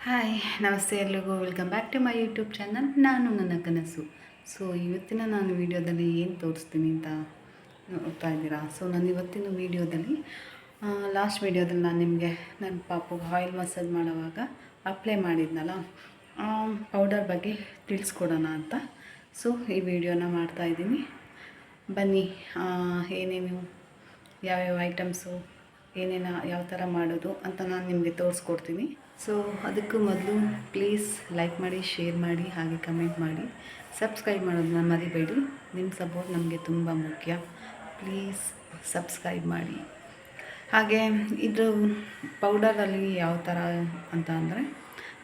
Hi ನಮಸ್ತೆ ಎಲ್ರಿಗೂ. Welcome back to my YouTube channel ನಾನು ನನ್ನ ಕನಸು. ಸೊ ಇವತ್ತಿನ ನಾನು ವೀಡಿಯೋದಲ್ಲಿ ಏನು ತೋರಿಸ್ತೀನಿ ಅಂತ ನೋಡ್ತಾ ಇದ್ದೀರಾ? ಸೊ ನಾನು ಇವತ್ತಿನ ವಿಡಿಯೋದಲ್ಲಿ ಲಾಸ್ಟ್ ವೀಡಿಯೋದಲ್ಲಿ ನಾನು ನಿಮಗೆ ನನ್ನ ಪಾಪುಗೆ ಆಯಿಲ್ ಮಸಾಜ್ ಮಾಡುವಾಗ ಅಪ್ಲೈ ಮಾಡಿದ್ನಲ್ಲ ಪೌಡರ್ ಬಗ್ಗೆ ತಿಳಿಸ್ಕೊಡೋಣ ಅಂತ. ಸೊ ಈ ವಿಡಿಯೋನ ಮಾಡ್ತಾಯಿದ್ದೀನಿ ಬನ್ನಿ ಆ, ಏನೇನು ಯಾವ್ಯಾವ ಐಟಮ್ಸು ಏನೇನು ಯಾವ ಥರ ಮಾಡೋದು ಅಂತ ನಾನು ನಿಮಗೆ ತೋರಿಸ್ಕೊಡ್ತೀನಿ. ಸೊ ಅದಕ್ಕೂ ಮೊದಲು ಪ್ಲೀಸ್ ಲೈಕ್ ಮಾಡಿ ಶೇರ್ ಮಾಡಿ, ಹಾಗೆ ಕಮೆಂಟ್ ಮಾಡಿ. ಸಬ್ಸ್ಕ್ರೈಬ್ ಮಾಡೋದನ್ನ ಮರಿಬೇಡಿ. ನಿಮ್ಮ ಸಪೋರ್ಟ್ ನಮಗೆ ತುಂಬ ಮುಖ್ಯ. ಪ್ಲೀಸ್ ಸಬ್ಸ್ಕ್ರೈಬ್ ಮಾಡಿ. ಹಾಗೆ ಇದು ಪೌಡರಲ್ಲಿ ಯಾವ ಥರ ಅಂತ ಅಂದರೆ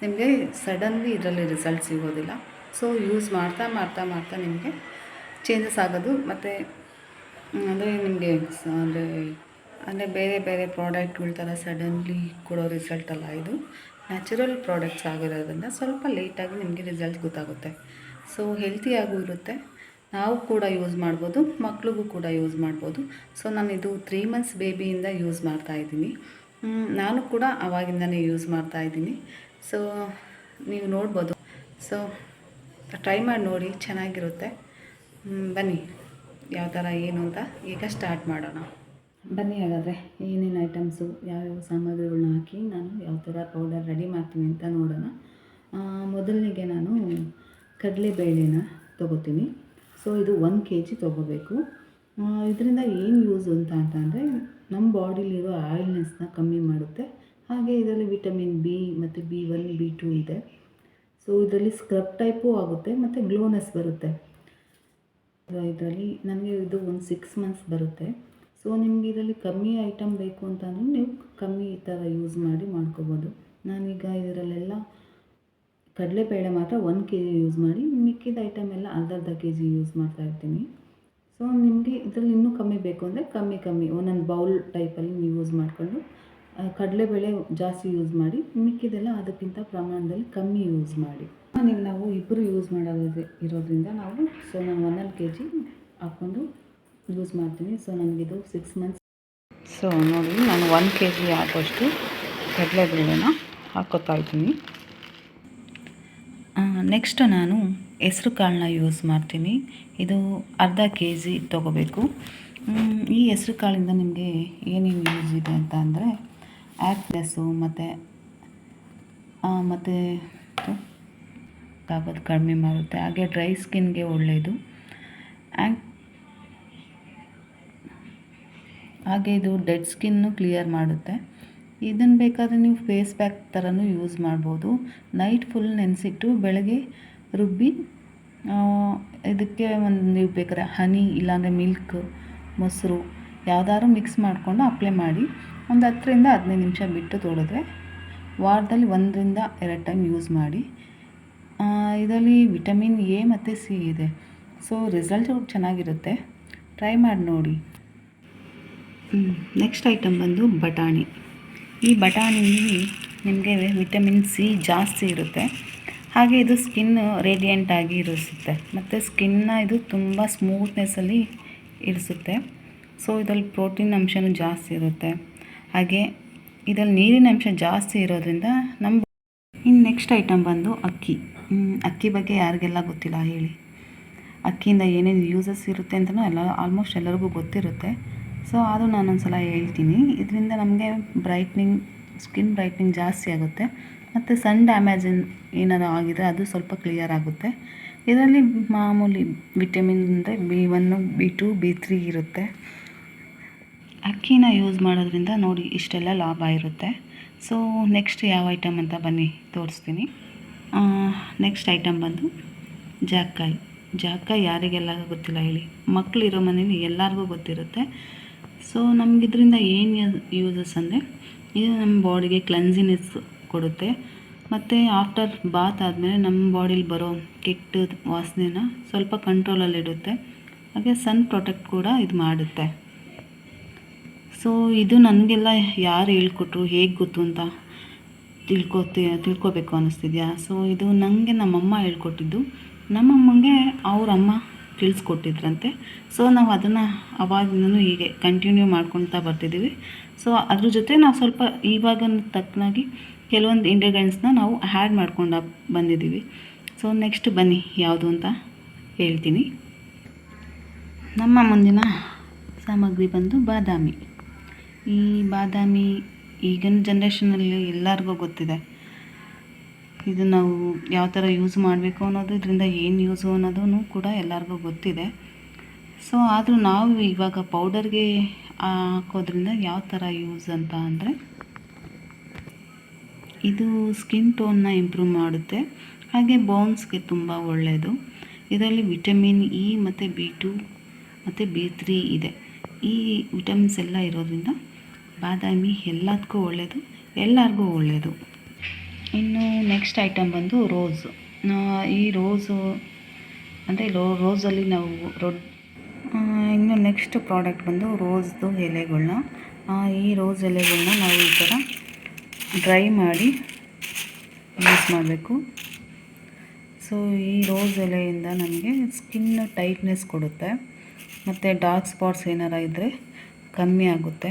ನಿಮಗೆ ಸಡನ್ಲಿ ಇದರಲ್ಲಿ ರಿಸಲ್ಟ್ ಸಿಗೋದಿಲ್ಲ. ಸೊ ಯೂಸ್ ಮಾಡ್ತಾ ಮಾಡ್ತಾ ಮಾಡ್ತಾ ನಿಮಗೆ ಚೇಂಜಸ್ ಆಗೋದು. ಮತ್ತು, ಅಂದರೆ ನಿಮಗೆ ಅಂದರೆ ಅಂದರೆ ಬೇರೆ ಬೇರೆ ಪ್ರಾಡಕ್ಟ್ಗಳ ಥರ ಸಡನ್ಲಿ ಕೊಡೋ ರಿಸಲ್ಟ್ ಅಲ್ಲ ಇದು. ನ್ಯಾಚುರಲ್ ಪ್ರಾಡಕ್ಟ್ಸ್ ಆಗಿರೋದ್ರಿಂದ ಸ್ವಲ್ಪ ಲೇಟಾಗಿ ನಿಮಗೆ ರಿಸಲ್ಟ್ ಗೊತ್ತಾಗುತ್ತೆ. ಸೊ, ಹೆಲ್ತಿಯಾಗೂ ಇರುತ್ತೆ. ನಾವು ಕೂಡ ಯೂಸ್ ಮಾಡ್ಬೋದು, ಮಕ್ಳಿಗೂ ಕೂಡ ಯೂಸ್ ಮಾಡ್ಬೋದು. ಸೊ, ನಾನು ಇದು ತ್ರೀ ಮಂತ್ಸ್ ಬೇಬಿಯಿಂದ ಯೂಸ್ ಮಾಡ್ತಾ ಇದ್ದೀನಿ. ನಾನು ಕೂಡ ಅವಾಗಿಂದನೇ ಯೂಸ್ ಮಾಡ್ತಾ ಇದ್ದೀನಿ. ಸೊ, ನೀವು ನೋಡ್ಬೋದು. ಸೊ, ಟ್ರೈ ಮಾಡಿ ನೋಡಿ, ಚೆನ್ನಾಗಿರುತ್ತೆ. ಬನ್ನಿ. ಯಾವ ಥರ ಏನು ಅಂತ ಈಗ ಸ್ಟಾರ್ಟ್ ಮಾಡೋಣ. ಬನ್ನಿ ಹಾಗಾದರೆ, ಏನೇನು ಐಟಮ್ಸು ಯಾವ್ಯಾವ ಸಾಮಗ್ರಿಗಳನ್ನ ಹಾಕಿ ನಾನು ಯಾವ ಥರ ಪೌಡರ್ ರೆಡಿ ಮಾಡ್ತೀನಿ ಅಂತ ನೋಡೋಣ. ಮೊದಲನಿಗೆ ನಾನು ಕಡಲೆಬೇಳೆನ ತೊಗೋತೀನಿ. ಸೊ ಇದು ಒಂದು ಕೆ ಜಿ ತೊಗೋಬೇಕು ಇದರಿಂದ ಏನು ಯೂಸ್ ಅಂತ ಅಂತಂದರೆ ನಮ್ಮ ಬಾಡಿಲಿರೋ ಆಯಿಲ್ನೆಸ್ನ ಕಮ್ಮಿ ಮಾಡುತ್ತೆ. ಹಾಗೆ ಇದರಲ್ಲಿ ವಿಟಮಿನ್ ಬಿ ಮತ್ತು ಬಿ ಒನ್ ಬಿ ಟು ಇದೆ. ಸೊ ಇದರಲ್ಲಿ ಸ್ಕ್ರಬ್ ಟೈಪು ಆಗುತ್ತೆ ಮತ್ತು ಗ್ಲೋನೆಸ್ ಬರುತ್ತೆ. ಇದರಲ್ಲಿ ನನಗೆ ಇದು ಒಂದು ಸಿಕ್ಸ್ ಮಂತ್ಸ್ ಬರುತ್ತೆ. ಸೊ ನಿಮಗೆ ಇದರಲ್ಲಿ ಕಮ್ಮಿ ಐಟಮ್ ಬೇಕು ಅಂತಂದರೆ ನೀವು ಕಮ್ಮಿ ಈ ಥರ ಯೂಸ್ ಮಾಡಿ ಮಾಡ್ಕೋಬೋದು. ನಾನೀಗ ಇದರಲ್ಲೆಲ್ಲ ಕಡಲೆಬೇಳೆ ಮಾತ್ರ ಒಂದು ಕೆ ಜಿ ಯೂಸ್ ಮಾಡಿ, ಮಿಕ್ಕಿದ ಐಟಮ್ ಎಲ್ಲ ಅರ್ಧ ಅರ್ಧ ಕೆ ಜಿ ಯೂಸ್ ಮಾಡ್ತಾ ಇರ್ತೀನಿ. ಸೊ ನಿಮಗೆ ಇದರಲ್ಲಿ ಇನ್ನೂ ಕಮ್ಮಿ ಬೇಕು ಅಂದರೆ ಕಮ್ಮಿ ಕಮ್ಮಿ ಒಂದೊಂದು ಬೌಲ್ ಟೈಪಲ್ಲಿ ನೀವು ಯೂಸ್ ಮಾಡಿಕೊಂಡು ಕಡಲೆಬೇಳೆ ಜಾಸ್ತಿ ಯೂಸ್ ಮಾಡಿ, ಮಿಕ್ಕಿದೆಲ್ಲ ಅದಕ್ಕಿಂತ ಪ್ರಮಾಣದಲ್ಲಿ ಕಮ್ಮಿ ಯೂಸ್ ಮಾಡಿ. ನೀವು ನಾವು ಇಬ್ಬರು ಯೂಸ್ ಮಾಡೋದು ಇರೋದ್ರಿಂದ ನಾವು ಸೊ ನಾನು ಒಂದೊಂದು ಕೆ ಜಿ ಹಾಕ್ಕೊಂಡು ಯೂಸ್ ಮಾಡ್ತೀನಿ. ಸೊ ನನಗಿದು ಸಿಕ್ಸ್ ಮಂತ್ಸ್ ಸೊ ನೋಡಿ, ನಾನು ಒನ್ ಕೆ ಜಿ ಆಗೋಷ್ಟು ಕಡಲೆಬೇಳೆನ ಹಾಕೋತಾ ಇದ್ದೀನಿ. ನೆಕ್ಸ್ಟ್ ನಾನು ಹೆಸ್ರು ಕಾಳನ್ನ ಯೂಸ್ ಮಾಡ್ತೀನಿ. ಇದು ಅರ್ಧ ಕೆ ಜಿ ತೊಗೋಬೇಕು. ಈ ಹೆಸ್ರು ಕಾಳಿಂದ ನಿಮಗೆ ಏನೇನು ಯೂಸ್ ಇದೆ ಅಂತ ಅಂದರೆ ಆ್ಯಕ್ನೆಸ್ಸು ಮತ್ತು ಮತ್ತು ಆಗೋದು ಕಡಿಮೆ ಮಾಡುತ್ತೆ. ಹಾಗೆ ಡ್ರೈ ಸ್ಕಿನ್ಗೆ ಒಳ್ಳೆಯದು ಆ್ಯಂಡ್ ಹಾಗೆ ಇದು ಡೆಡ್ ಸ್ಕಿನ್ನು ಕ್ಲಿಯರ್ ಮಾಡುತ್ತೆ. ಇದನ್ನು ಬೇಕಾದರೆ ನೀವು ಫೇಸ್ ಪ್ಯಾಕ್ ಥರನೂ ಯೂಸ್ ಮಾಡ್ಬೋದು. ನೈಟ್ ಫುಲ್ ನೆನೆಸಿಟ್ಟು ಬೆಳಗ್ಗೆ ರುಬ್ಬಿ ಇದಕ್ಕೆ ಒಂದು ನೀವು ಬೇಕಾದ್ರೆ ಹನಿ ಇಲ್ಲಾಂದರೆ ಮಿಲ್ಕ್ ಮೊಸರು ಯಾವ್ದಾದ್ರು ಮಿಕ್ಸ್ ಮಾಡಿಕೊಂಡು ಅಪ್ಲೈ ಮಾಡಿ ಒಂದು ಹತ್ತರಿಂದ ಹದಿನೈದು ನಿಮಿಷ ಬಿಟ್ಟು ತೊಳೆದ್ರೆ ವಾರದಲ್ಲಿ ಒಂದರಿಂದ ಎರಡು ಟೈಮ್ ಯೂಸ್ ಮಾಡಿ. ಇದರಲ್ಲಿ ವಿಟಮಿನ್ ಎ ಮತ್ತು ಸಿ ಇದೆ. ಸೊ ರಿಸಲ್ಟ್ ಚೆನ್ನಾಗಿರುತ್ತೆ. ಟ್ರೈ ಮಾಡಿ ನೋಡಿ. ನೆಕ್ಸ್ಟ್ ಐಟಮ್ ಬಂದು ಬಟಾಣಿ. ಈ ಬಟಾಣಿಲಿ ನಿಮಗೆ ವಿಟಮಿನ್ ಸಿ ಜಾಸ್ತಿ ಇರುತ್ತೆ. ಹಾಗೆ ಇದು ಸ್ಕಿನ್ ರೇಡಿಯಂಟ್ ಆಗಿ ಇರಿಸುತ್ತೆ. ಮತ್ತು ಸ್ಕಿನ್ನ ಇದು ತುಂಬ ಸ್ಮೂತ್ನೆಸ್ಸಲ್ಲಿ ಇರಿಸುತ್ತೆ. ಸೊ ಇದರಲ್ಲಿ ಪ್ರೋಟೀನ್ ಅಂಶನೂ ಜಾಸ್ತಿ ಇರುತ್ತೆ. ಹಾಗೆ ಇದರಲ್ಲಿ ನೀರಿನ ಅಂಶ ಜಾಸ್ತಿ ಇರೋದ್ರಿಂದ ನಮ್ಮ ಇನ್ನು ನೆಕ್ಸ್ಟ್ ಐಟಮ್ ಬಂದು ಅಕ್ಕಿ. ಅಕ್ಕಿ ಬಗ್ಗೆ ಯಾರಿಗೆಲ್ಲ ಗೊತ್ತಿಲ್ಲ ಹೇಳಿ. ಅಕ್ಕಿಯಿಂದ ಏನೇನು ಯೂಸಸ್ ಇರುತ್ತೆ ಅಂತಲೂ ಎಲ್ಲ ಆಲ್ಮೋಸ್ಟ್ ಎಲ್ಲರಿಗೂ ಗೊತ್ತಿರುತ್ತೆ. ಸೊ ಅದು ನಾನೊಂದು ಸಲ ಹೇಳ್ತೀನಿ. ಇದರಿಂದ ನಮಗೆ ಬ್ರೈಟ್ನಿಂಗ್ ಸ್ಕಿನ್ ಬ್ರೈಟ್ನಿಂಗ್ ಜಾಸ್ತಿ ಆಗುತ್ತೆ. ಮತ್ತು ಸನ್ ಡ್ಯಾಮೇಜ್ ಏನಾರು ಆಗಿದ್ರೆ ಅದು ಸ್ವಲ್ಪ ಕ್ಲಿಯರ್ ಆಗುತ್ತೆ. ಇದರಲ್ಲಿ ಮಾಮೂಲಿ ವಿಟಮಿನ್ ಅಂದರೆ B one B two B three ಇರುತ್ತೆ. ಅಕ್ಕಿನ ಯೂಸ್ ಮಾಡೋದ್ರಿಂದ ನೋಡಿ ಇಷ್ಟೆಲ್ಲ ಲಾಭ ಇರುತ್ತೆ. ಸೊ ನೆಕ್ಸ್ಟ್ ಯಾವ ಐಟಮ್ ಅಂತ ಬನ್ನಿ ತೋರಿಸ್ತೀನಿ. ನೆಕ್ಸ್ಟ್ ಐಟಮ್ ಬಂದು ಜಾಕಾಯಿ ಜಾಕಾಯಿ ಯಾರಿಗೆಲ್ಲ ಗೊತ್ತಿಲ್ಲ ಹೇಳಿ. ಮಕ್ಕಳಿರೋ ಮನೇಲಿ ಎಲ್ಲರಿಗೂ ಗೊತ್ತಿರುತ್ತೆ. ಸೊ ನಮಗಿದ್ರಿಂದ ಏನು ಯೂಸಸ್ ಅಂದರೆ, ಇದು ನಮ್ಮ ಬಾಡಿಗೆ ಕ್ಲೆನ್ಸಿನೆಸ್ ಕೊಡುತ್ತೆ. ಮತ್ತು ಆಫ್ಟರ್ ಬಾತ್ ಆದಮೇಲೆ ನಮ್ಮ ಬಾಡಿಲಿ ಬರೋ ಕೆಟ್ಟ ವಾಸನೆನ ಸ್ವಲ್ಪ ಕಂಟ್ರೋಲಲ್ಲಿಡುತ್ತೆ ಹಾಗೆ ಸನ್ ಪ್ರೊಟೆಕ್ಟ್ ಕೂಡ ಇದು ಮಾಡುತ್ತೆ. ಸೊ ಇದು ನನಗೆಲ್ಲ ಯಾರು ಹೇಳ್ಕೊಟ್ರು, ಹೇಗೆ ಗೊತ್ತು ಅಂತ ತಿಳ್ಕೊತಿ ತಿಳ್ಕೊಬೇಕು ಅನ್ನಿಸ್ತಿದ್ಯಾ ಸೊ ಇದು ನನಗೆ ನಮ್ಮಮ್ಮ ಹೇಳ್ಕೊಟ್ಟಿದ್ದು. ನಮ್ಮಮ್ಮಂಗೆ ಅವ್ರ ಅಮ್ಮ ತಿಳಿಸ್ಕೊಟ್ಟಿದ್ರಂತೆ ಸೊ ನಾವು ಅದನ್ನು ಅವಾಗಿಂದನೂ ಹೀಗೆ ಕಂಟಿನ್ಯೂ ಮಾಡ್ಕೊಳ್ತಾ ಬರ್ತಿದ್ದೀವಿ. ಸೊ ಅದ್ರ ಜೊತೆ ನಾವು ಸ್ವಲ್ಪ ಇವಾಗ ತಕ್ಕನಾಗಿ ಕೆಲವೊಂದು ಇಂಗ್ರೀಡಿಯೆಂಟ್ಸ್ನ ನಾವು ಆ್ಯಡ್ ಮಾಡ್ಕೊಂಡು ಬಂದಿದ್ದೀವಿ. ಸೊ ನೆಕ್ಸ್ಟ್ ಬನ್ನಿ, ಯಾವುದು ಅಂತ ಹೇಳ್ತೀನಿ. ನಮ್ಮ ಮುಂದಿನ ಸಾಮಗ್ರಿ ಬಂದು ಬಾದಾಮಿ. ಈ ಬಾದಾಮಿ ಈಗಿನ ಜನ್ರೇಷನಲ್ಲಿ ಎಲ್ಲರಿಗೂ ಗೊತ್ತಿದೆ. ಇದು ನಾವು ಯಾವ ಥರ ಯೂಸ್ ಮಾಡಬೇಕು ಅನ್ನೋದು, ಇದರಿಂದ ಏನು ಯೂಸು ಅನ್ನೋದೂ ಕೂಡ ಎಲ್ಲರಿಗೂ ಗೊತ್ತಿದೆ. ಸೊ ಆದರೂ ನಾವು ಇವಾಗ ಪೌಡರ್ಗೆ ಹಾಕೋದ್ರಿಂದ ಯಾವ ಥರ ಯೂಸ್ ಅಂತ ಅಂದರೆ, ಇದು ಸ್ಕಿನ್ ಟೋನ್ನ ಇಂಪ್ರೂವ್ ಮಾಡುತ್ತೆ. ಹಾಗೆ ಬೋನ್ಸ್ಗೆ ತುಂಬ ಒಳ್ಳೆಯದು ಇದರಲ್ಲಿ ವಿಟಮಿನ್ ಇ ಮತ್ತು ಬಿ ಟು ಮತ್ತು ಬಿ ತ್ರೀ ಇದೆ. ಈ ವಿಟಮಿನ್ಸ್ ಎಲ್ಲ ಇರೋದ್ರಿಂದ ಬಾದಾಮಿ ಎಲ್ಲದಕ್ಕೂ ಒಳ್ಳೆಯದು ಎಲ್ಲರಿಗೂ ಒಳ್ಳೆಯದು ಇನ್ನು ನೆಕ್ಸ್ಟ್ ಐಟಮ್ ಬಂದು ರೋಸ್ ಈ ರೋಸು ಅಂದರೆ ರೋ ರೋಸಲ್ಲಿ ನಾವು ರೊಡ್ ಇನ್ನು ನೆಕ್ಸ್ಟ್ ಪ್ರಾಡಕ್ಟ್ ಬಂದು ರೋಸ್ದು ಎಲೆಗಳನ್ನ ಈ ರೋಸ್ ಎಲೆಗಳನ್ನ ನಾವು ಈ ಥರ ಡ್ರೈ ಮಾಡಿ ಯೂಸ್ ಮಾಡಬೇಕು. ಸೊ ಈ ರೋಸ್ ಎಲೆಯಿಂದ ನಮಗೆ ಸ್ಕಿನ್ ಟೈಟ್ನೆಸ್ ಕೊಡುತ್ತೆ. ಮತ್ತು ಡಾರ್ಕ್ ಸ್ಪಾಟ್ಸ್ ಏನಾರ ಇದ್ದರೆ ಕಮ್ಮಿ ಆಗುತ್ತೆ.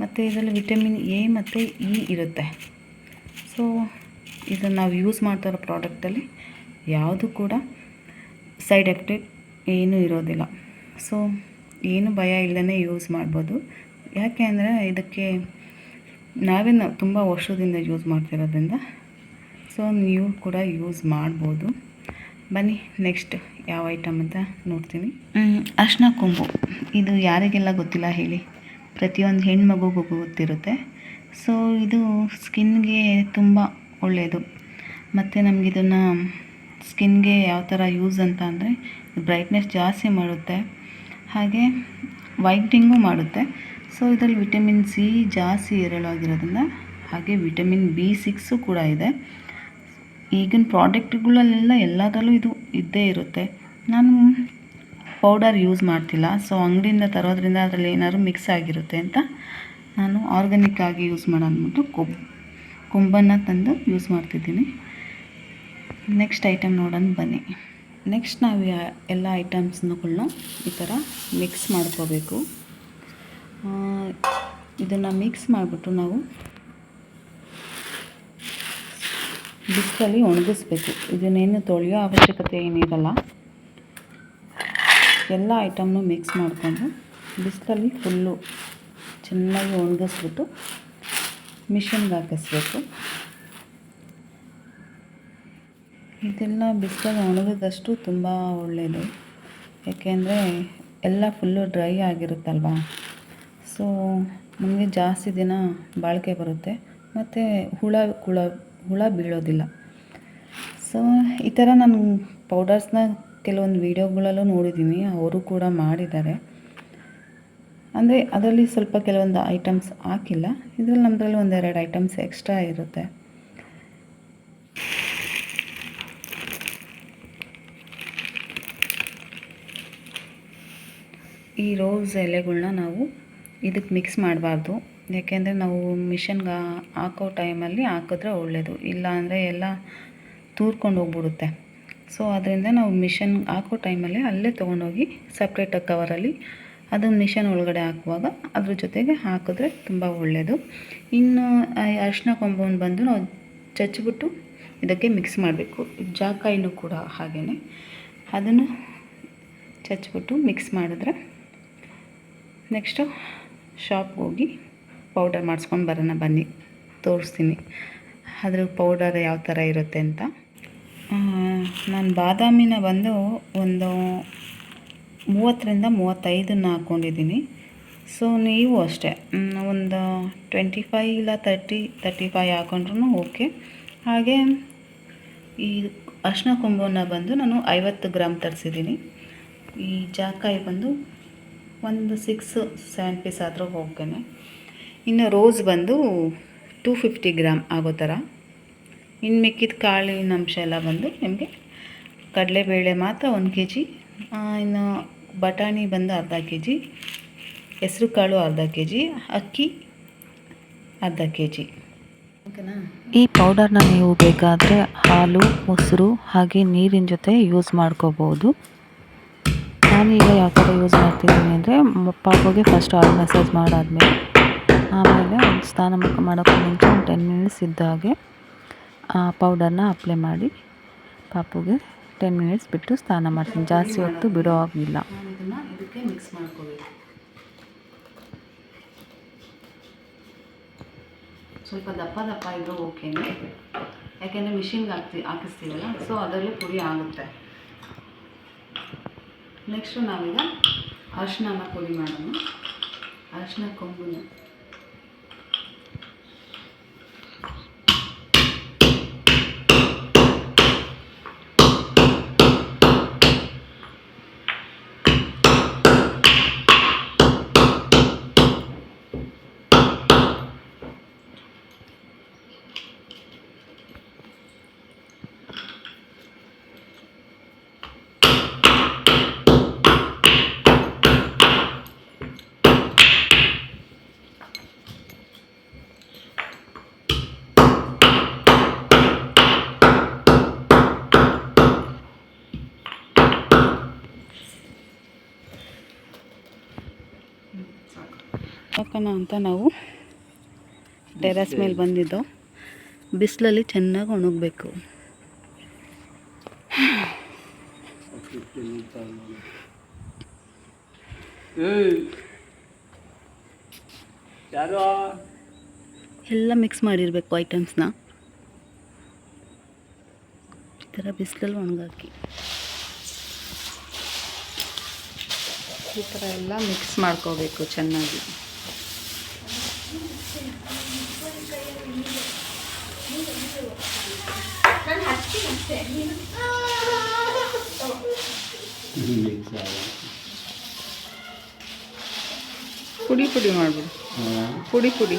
ಮತ್ತು ಇದರಲ್ಲಿ ವಿಟಮಿನ್ ಎ ಮತ್ತು ಇ ಇರುತ್ತೆ. ಸೊ ಇದನ್ನು ನಾವು ಯೂಸ್ ಮಾಡ್ತಾ ಇರೋ ಪ್ರಾಡಕ್ಟಲ್ಲಿ ಯಾವುದು ಕೂಡ ಸೈಡ್ ಎಫೆಕ್ಟ್ ಏನೂ ಇರೋದಿಲ್ಲ. ಸೊ ಏನು ಭಯ ಇಲ್ಲದೇ ಯೂಸ್ ಮಾಡ್ಬೋದು. ಯಾಕೆ ಅಂದರೆ ಇದಕ್ಕೆ ನಾವೇ ನಾವು ತುಂಬ ವರ್ಷದಿಂದ ಯೂಸ್ ಮಾಡ್ತಿರೋದ್ರಿಂದ ಸೊ ನೀವು ಕೂಡ ಯೂಸ್ ಮಾಡ್ಬೋದು. ಬನ್ನಿ ನೆಕ್ಸ್ಟ್ ಯಾವ ಐಟಮ್ ಅಂತ ನೋಡ್ತೀನಿ. ಅರ್ಶಿನ ಕೊಂಬು. ಇದು ಯಾರಿಗೆಲ್ಲ ಗೊತ್ತಿಲ್ಲ ಹೇಳಿ. ಪ್ರತಿಯೊಂದು ಹೆಣ್ಮಗುಗೂ ಗೊತ್ತಿರುತ್ತೆ. ಸೊ ಇದು ಸ್ಕಿನ್ಗೆ ತುಂಬ ಒಳ್ಳೆಯದು ಮತ್ತು ನಮಗಿದನ್ನು ಸ್ಕಿನ್ಗೆ ಯಾವ ಥರ ಯೂಸ್ ಅಂತ ಅಂದರೆ ಬ್ರೈಟ್ನೆಸ್ ಜಾಸ್ತಿ ಮಾಡುತ್ತೆ. ಹಾಗೆ ವೈಟ್ನಿಂಗು ಮಾಡುತ್ತೆ. ಸೊ ಇದರಲ್ಲಿ ವಿಟಮಿನ್ ಸಿ ಜಾಸ್ತಿ ಹೇರಳವಾಗಿರೋದ್ರಿಂದ ಹಾಗೆ ವಿಟಮಿನ್ ಬಿ ಸಿಕ್ಸು ಕೂಡ ಇದೆ. ಈಗಿನ ಪ್ರಾಡಕ್ಟ್ಗಳಲ್ಲೆಲ್ಲ ಎಲ್ಲದರಲ್ಲೂ ಇದು ಇದ್ದೇ ಇರುತ್ತೆ. ನಾನು ಪೌಡರ್ ಯೂಸ್ ಮಾಡ್ತಿಲ್ಲ. ಸೊ ಅಂಗಡಿಯಿಂದ ತರೋದ್ರಿಂದ ಅದರಲ್ಲಿ ಏನಾದ್ರು ಮಿಕ್ಸ್ ಆಗಿರುತ್ತೆ ಅಂತ ನಾನು ಆರ್ಗ್ಯಾನಿಕ್ ಆಗಿ ಯೂಸ್ ಮಾಡೋ ಅಂದ್ಬಿಟ್ಟು ಕೊಬ್, ಕೊಂಬನ್ನು ತಂದು ಯೂಸ್ ಮಾಡ್ತಿದ್ದೀನಿ. ನೆಕ್ಸ್ಟ್ ಐಟಮ್ ನೋಡೋಣ, ಬನ್ನಿ. ನೆಕ್ಸ್ಟ್ ನಾವು ಎಲ್ಲ ಐಟಮ್ಸ್ನಗಳನ್ನ ಈ ಥರ ಮಿಕ್ಸ್ ಮಾಡ್ಕೋಬೇಕು. ಇದನ್ನು ಮಿಕ್ಸ್ ಮಾಡಿಬಿಟ್ಟು ನಾವು ಬಿಸಿಲಲ್ಲಿ ಒಣಗಿಸ್ಬೇಕು. ಇದನ್ನೇನು ತೊಳೆಯೋ ಅವಶ್ಯಕತೆ ಏನಿರಲ್ಲ. ಎಲ್ಲ ಐಟಮ್ನು ಮಿಕ್ಸ್ ಮಾಡಿಕೊಂಡು ಬಿಸಿಲಲ್ಲಿ ಫುಲ್ಲು ಚೆನ್ನಾಗಿ ಒಣಗಿಸ್ಬಿಟ್ಟು ಮಿಷಿನ್ಗೆ ಹಾಕಿಸ್ಬೇಕು. ಇದೆಲ್ಲ ಬಿಸಿಲಲ್ಲಿ ಒಣಗಿದಷ್ಟು ತುಂಬ ಒಳ್ಳೆಯದು. ಏಕೆಂದರೆ ಎಲ್ಲ ಫುಲ್ಲು ಡ್ರೈ ಆಗಿರುತ್ತಲ್ವ? ಸೊ, ನಮಗೆ ಜಾಸ್ತಿ ದಿನ ಬಾಳಿಕೆ ಬರುತ್ತೆ. ಮತ್ತು ಹುಳ ಹುಳ ಹುಳ ಬೀಳೋದಿಲ್ಲ. ಸೊ, ಈ ಥರ ನಾನು ಪೌಡರ್ಸ್ನ ಕೆಲವೊಂದು ವೀಡಿಯೋಗಳಲ್ಲೂ ನೋಡಿದ್ದೀನಿ. ಅವರು ಕೂಡ ಮಾಡಿದ್ದಾರೆ. ಅಂದರೆ ಅದರಲ್ಲಿ ಸ್ವಲ್ಪ ಕೆಲವೊಂದು ಐಟಮ್ಸ್ ಹಾಕಿಲ್ಲ. ಇದರಲ್ಲಿ ನಮ್ಮದ್ರಲ್ಲಿ ಒಂದೆರಡು ಐಟಮ್ಸ್ ಎಕ್ಸ್ಟ್ರಾ ಇರುತ್ತೆ. ಈ ರೋಸ್ ಎಲೆಗಳನ್ನ ನಾವು ಇದಕ್ಕೆ ಮಿಕ್ಸ್ ಮಾಡಬಾರ್ದು. ಯಾಕೆಂದರೆ ನಾವು ಮಿಷನ್ಗೆ ಹಾಕೋ ಟೈಮಲ್ಲಿ ಹಾಕಿದ್ರೆ ಒಳ್ಳೆಯದು ಇಲ್ಲ ಅಂದರೆ ಎಲ್ಲ ತೂರ್ಕೊಂಡು ಹೋಗ್ಬಿಡುತ್ತೆ. ಸೊ ಅದರಿಂದ ನಾವು ಮಿಷನ್ ಹಾಕೋ ಟೈಮಲ್ಲಿ ಅಲ್ಲೇ ತೊಗೊಂಡೋಗಿ ಸಪ್ರೇಟಾಗಿ ಕವರಲ್ಲಿ ಅದನ್ನು ಮಿಷನ್ ಒಳಗಡೆ ಹಾಕುವಾಗ ಅದ್ರ ಜೊತೆಗೆ ಹಾಕಿದ್ರೆ ತುಂಬ ಒಳ್ಳೆಯದು ಇನ್ನು ಅರಿಶಿನ ಕೊಂಬವನ್ನು ಬಂದು ನಾವು ಚಚ್ಚಿಬಿಟ್ಟು ಇದಕ್ಕೆ ಮಿಕ್ಸ್ ಮಾಡಬೇಕು. ಜಾಕಾಯಿನೂ ಕೂಡ ಹಾಗೆಯೇ ಅದನ್ನು ಚಚ್ಚಿಬಿಟ್ಟು ಮಿಕ್ಸ್ ಮಾಡಿದ್ರೆ ನೆಕ್ಸ್ಟು ಶಾಪ್ಗೆ ಹೋಗಿ ಪೌಡರ್ ಮಾಡಿಸ್ಕೊಂಡು ಬರೋಣ, ಬನ್ನಿ. ತೋರಿಸ್ತೀನಿ. ಅದ್ರ ಪೌಡರ್ ಯಾವ ಥರ ಇರುತ್ತೆ ಅಂತ. ನಾನು ಬಾದಾಮಿನ ಬಂದು ಒಂದು ಮೂವತ್ತರಿಂದ ಮೂವತ್ತೈದನ್ನ ಹಾಕ್ಕೊಂಡಿದ್ದೀನಿ. ಸೊ ನೀವು ಅಷ್ಟೇ. ಒಂದು ಟ್ವೆಂಟಿ ಫೈವ್ ಇಲ್ಲ ತರ್ಟಿ ತರ್ಟಿ ಫೈವ್ ಹಾಕೊಂಡ್ರೂ ಓಕೆ ಹಾಗೆ ಈ ಅರ್ಶಿನ ಕೊಂಬನ್ನು ಬಂದು ನಾನು ಐವತ್ತು ಗ್ರಾಮ್ ತರಿಸಿದ್ದೀನಿ. ಈ ಜಾಕಾಯಿ ಬಂದು ಒಂದು ಸಿಕ್ಸ್ ಸೆವೆನ್ ಪೀಸ್ ಆದರೂ ಹೋಗ್ತೇನೆ. ಇನ್ನು ರೋಸ್ ಬಂದು ಟೂ ಫಿಫ್ಟಿ ಗ್ರಾಮ್ ಆಗೋ ಥರ. ಇನ್ನು ಮಿಕ್ಕಿದ ಕಾಳಿನ ಅಂಶ ಎಲ್ಲ ಬಂದು ನಿಮಗೆ ಕಡಲೆಬೇಳೆ ಮಾತ್ರ ಒಂದು ಕೆ ಜಿ ಇನ್ನು ಬಟಾಣಿ ಬಂದು ಅರ್ಧ ಕೆ ಜಿ ಹೆಸ್ರು ಕಾಳು ಅರ್ಧ ಕೆ ಜಿ ಅಕ್ಕಿ ಅರ್ಧ ಕೆ ಜಿ ಓಕೆನಾ? ಈ ಪೌಡರ್ನ ನೀವು ಬೇಕಾದರೆ ಹಾಲು ಮೊಸರು ಹಾಗೆ ನೀರಿನ ಜೊತೆ ಯೂಸ್ ಮಾಡ್ಕೋಬೋದು. ನಾನೀಗ ಯಾವ ಥರ ಯೂಸ್ ಮಾಡ್ತಿದ್ದೀನಿ ಅಂದರೆ ಪಾಪುಗೆ ಫಸ್ಟ್ ಆಯಿಲ್ ಮಸಾಜ್ ಮಾಡಾದ್ಮೇಲೆ ಆಮೇಲೆ ಸ್ನಾನ ಮಾಡ್ಕೊ- ಮಾಡೋಕ್ಕೂ ಮುಂಚೆ ಒಂದು ಟೆನ್ ಮಿನಿಟ್ಸ್ ಇದ್ದ ಹಾಗೆ ಆ ಪೌಡರ್ನ ಅಪ್ಲೈ ಮಾಡಿ ಪಾಪುಗೆ ಟೆನ್ ಮಿನಿಟ್ಸ್ ಬಿಟ್ಟು ಸ್ನಾನ ಮಾಡ್ತೀನಿ. ಜಾಸ್ತಿ ಹೊತ್ತು ಬಿಡೋ ಆಗಿಲ್ಲ ಇದಕ್ಕೆ ಮಿಕ್ಸ್ ಮಾಡ್ಕೋಬೇಕು ಸ್ವಲ್ಪ ದಪ್ಪ ದಪ್ಪ ಇದ್ರೂ ಓಕೆನೆ. ಯಾಕೆಂದರೆ ಮಿಷಿನ್ಗೆ ಹಾಕ್ತಿ, ಹಾಕಿಸ್ತೀವಲ್ಲ ಸೊ ಅದರಲ್ಲಿ ಪುಡಿ ಆಗುತ್ತೆ. ನೆಕ್ಸ್ಟು ನಾವೀಗ ಅರಿಶಿನ ಪುಡಿ ಮಾಡೋಣ. ಅರಿಶಿನ ಕೊಂಬುನ. ಹಾಕೋಣ ಅಂತ ನಾವು ಟೆರಸ್ ಮೇಲೆ ಬಂದಿದ್ದು. ಬಿಸಿಲಲ್ಲಿ ಚೆನ್ನಾಗಿ ಒಣಗಬೇಕು. ಎಲ್ಲ ಮಿಕ್ಸ್ ಮಾಡಿರಬೇಕು ಐಟಮ್ಸ್ನ ಈ ಥರ ಬಿಸಿಲಲ್ಲಿ ಒಣಗಾಕಿ. ಈ ಥರ ಎಲ್ಲ ಮಿಕ್ಸ್ ಮಾಡ್ಕೋಬೇಕು ಚೆನ್ನಾಗಿ. ಪುಡಿ ಪುಡಿ ಮಾಡ್ಬಿಡು. ಪುಡಿ ಪುಡಿ.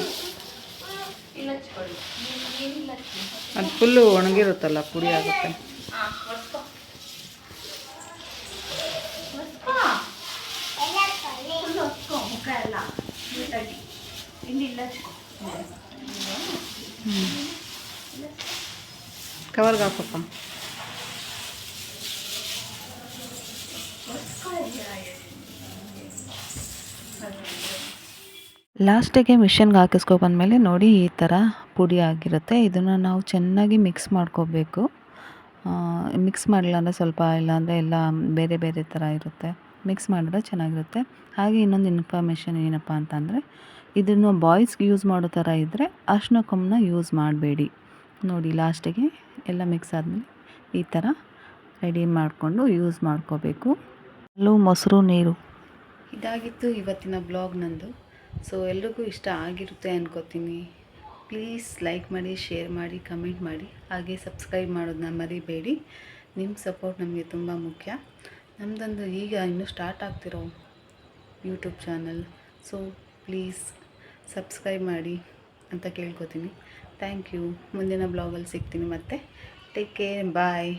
ಅದು ಫುಲ್ಲು ಒಣಗಿರುತ್ತಲ್ಲ ಪುಡಿ ಆಗುತ್ತೆ. ಕವರ್ಗೆ ಹಾಕಪ್ಪ ಲಾಸ್ಟಿಗೆ ಮಿಷನ್ಗೆ ಹಾಕಿಸ್ಕೊ ಬಂದಮೇಲೆ ನೋಡಿ ಈ ಥರ ಪುಡಿ ಆಗಿರುತ್ತೆ. ಇದನ್ನು ನಾವು ಚೆನ್ನಾಗಿ ಮಿಕ್ಸ್ ಮಾಡ್ಕೋಬೇಕು. ಮಿಕ್ಸ್ ಮಾಡಿಲ್ಲ ಅಂದರೆ ಸ್ವಲ್ಪ ಇಲ್ಲಾಂದರೆ ಎಲ್ಲ ಬೇರೆ ಬೇರೆ ಥರ ಇರುತ್ತೆ. ಮಿಕ್ಸ್ ಮಾಡಿದ್ರೆ ಚೆನ್ನಾಗಿರುತ್ತೆ. ಹಾಗೆ ಇನ್ನೊಂದು ಇನ್ಫಾರ್ಮೇಷನ್ ಏನಪ್ಪ ಅಂತಂದರೆ, ಇದನ್ನು ಬಾಯ್ಸ್ಗೆ ಯೂಸ್ ಮಾಡೋ ಥರ ಇದ್ದರೆ ಅರ್ಶಿನ ಯೂಸ್ ಮಾಡಬೇಡಿ. ನೋಡಿ, ಲಾಸ್ಟಿಗೆ ಎಲ್ಲ ಮಿಕ್ಸ್ ಆದಮೇಲೆ ಈ ಥರ ರೆಡಿ ಮಾಡಿಕೊಂಡು ಯೂಸ್ ಮಾಡ್ಕೋಬೇಕು. ಅಲ್ಲೂ ಮೊಸರು ನೀರು. ಇದಾಗಿತ್ತು ಇವತ್ತಿನ ಬ್ಲಾಗ್ ನಂದು. ಸೊ ಎಲ್ರಿಗೂ ಇಷ್ಟ ಆಗಿರುತ್ತೆ ಅನ್ಕೋತೀನಿ. ಪ್ಲೀಸ್ ಲೈಕ್ ಮಾಡಿ ಶೇರ್ ಮಾಡಿ ಕಮೆಂಟ್ ಮಾಡಿ. ಹಾಗೆ ಸಬ್ಸ್ಕ್ರೈಬ್ ಮಾಡೋದನ್ನ ಮರಿಬೇಡಿ. ನಿಮ್ಮ ಸಪೋರ್ಟ್ ನಮಗೆ ತುಂಬ ಮುಖ್ಯ. ನಮ್ಮದೊಂದು ಈಗ ಇನ್ನೂ ಸ್ಟಾರ್ಟ್ ಆಗ್ತಿರೋ YouTube channel so please subscribe ಮಾಡಿ ಅಂತ ಕೇಳ್ಕೊತೀನಿ. Thank you. ಮುಂದಿನ ಬ್ಲಾಗಲ್ಲಿ ಸಿಗ್ತೀನಿ ಮತ್ತೆ. Take care bye